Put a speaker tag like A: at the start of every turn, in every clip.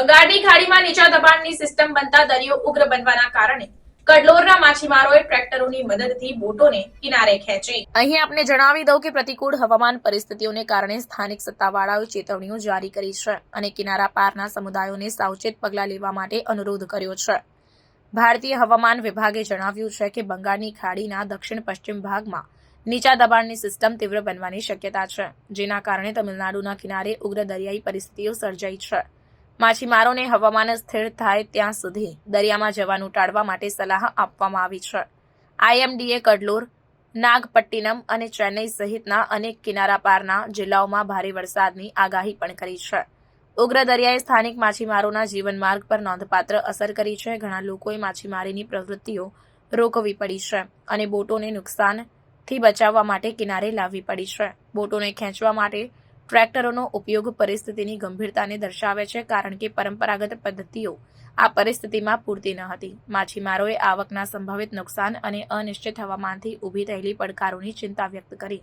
A: બંગાળની ખાડીમાં નીચા દબાણની સિસ્ટમ બનતા દરિયો ઉગ્ર બનવાના કારણે કડલોરના માછીમારોએ ટ્રેક્ટરોની મદદથી બોટોને કિનારે ખેંચી. અહીં આપને જણાવી દઉં કે પ્રતિકૂળ હવામાન પરિસ્થિતિઓને કારણે સ્થાનિક સત્તાવાળાઓએ ચેતવણીઓ જારી કરી છે અને કિનારા પારના સમુદાયોને સાવચેત પગલાં લેવા માટે અનુરોધ કર્યો છે. ભારતીય હવામાન વિભાગે જણાવ્યું છે કે બંગાળની ખાડીના દક્ષિણ પશ્ચિમ ભાગમાં નીચા દબાણની સિસ્ટમ તીવ્ર બનવાની શક્યતા છે, જેના કારણે તમિલનાડુના કિનારે ઉગ્ર દરિયાઈ પરિસ્થિતિઓ સર્જાઈ છે. માછીમારોને હવામાન સ્થિર થાય ત્યાં સુધી દરિયામાં જવાનું ટાળવા માટે સલાહ આપવામાં આવી છે. આઈએમડીએ કડલોર, નાગપટ્ટિનમ અને ચેન્નઈ સહિતના અનેક કિનારા પારના જિલ્લાઓમાં ભારે વરસાદની આગાહી પણ કરી છે. ઉગ્ર દરિયાએ સ્થાનિક માછીમારોના જીવનમાર્ગ પર નોંધપાત્ર અસર કરી છે. ઘણા લોકોએ માછીમારીની પ્રવૃત્તિઓ રોકવી પડી છે અને બોટોને નુકસાનથી બચાવવા માટે કિનારે લાવવી પડી છે. બોટોને ખેંચવા માટે ટ્રેક્ટરોનો ઉપયોગ પરિસ્થિતિની ગંભીરતાને દર્શાવે છે કારણ કે પરંપરાગત પદ્ધતિઓ આ પરિસ્થિતિમાં પૂરતી ન હતી. માછીમારોએ આવકના સંભવિત નુકસાન અને અનિશ્ચિત હવામાનથી ઊભી થયેલી પડકારોની ચિંતા વ્યક્ત કરી.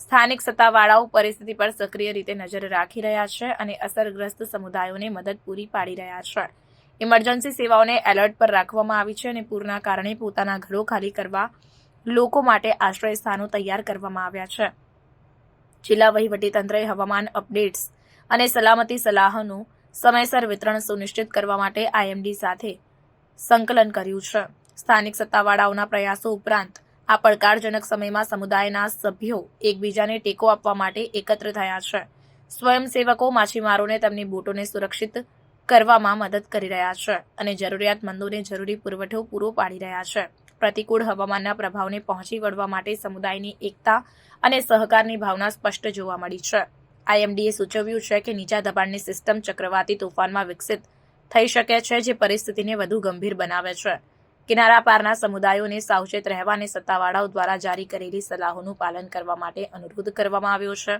A: સ્થાનિક સત્તાવાળાઓ પરિસ્થિતિ પર સક્રિય રીતે નજર રાખી રહ્યા છે અને અસરગ્રસ્ત સમુદાયોને મદદ પૂરી પાડી રહ્યા છે. ઇમરજન્સી સેવાઓને એલર્ટ પર રાખવામાં આવી છે અને પૂરના કારણે પોતાના ઘરો ખાલી કરવા લોકો માટે આશ્રય સ્થાનો તૈયાર કરવામાં આવ્યા છે. જિલ્લા વહીવટીતંત્રએ હવામાન અપડેટ્સ અને સલામતી સલાહનું સમયસર વિતરણ સુનિશ્ચિત કરવા માટે આઈએમડી સાથે સંકલન કર્યું છે. સ્થાનિક સત્તાવાળાઓના પ્રયાસો ઉપરાંત આ પડકારજનક સમયમાં સમુદાયના સભ્યો એકબીજાને ટેકો આપવા માટે એકત્ર થયા છે. સ્વયંસેવકો માછીમારોને તેમની બોટોને સુરક્ષિત કરવામાં મદદ કરી રહ્યા છે અને જરૂરિયાતમંદોને જરૂરી પુરવઠો પૂરો પાડી રહ્યા છે. પ્રતિકૂળ હવામાનના પ્રભાવને પહોંચી વળવા માટે સમુદાયની એકતા અને સહકારની ભાવના સ્પષ્ટ જોવા મળી છે. આઈએમડીએ સૂચવ્યું છે કે નીચા દબાણની સિસ્ટમ ચક્રવાતી તોફાનમાં વિકસિત થઈ શકે છે, જે પરિસ્થિતિને વધુ ગંભીર બનાવે છે. કિનારા પારના સમુદાયોને સાવચેત રહેવા અને સત્તાવાળાઓ દ્વારા જારી કરેલી સલાહોનું પાલન કરવા માટે અનુરોધ કરવામાં આવ્યો છે.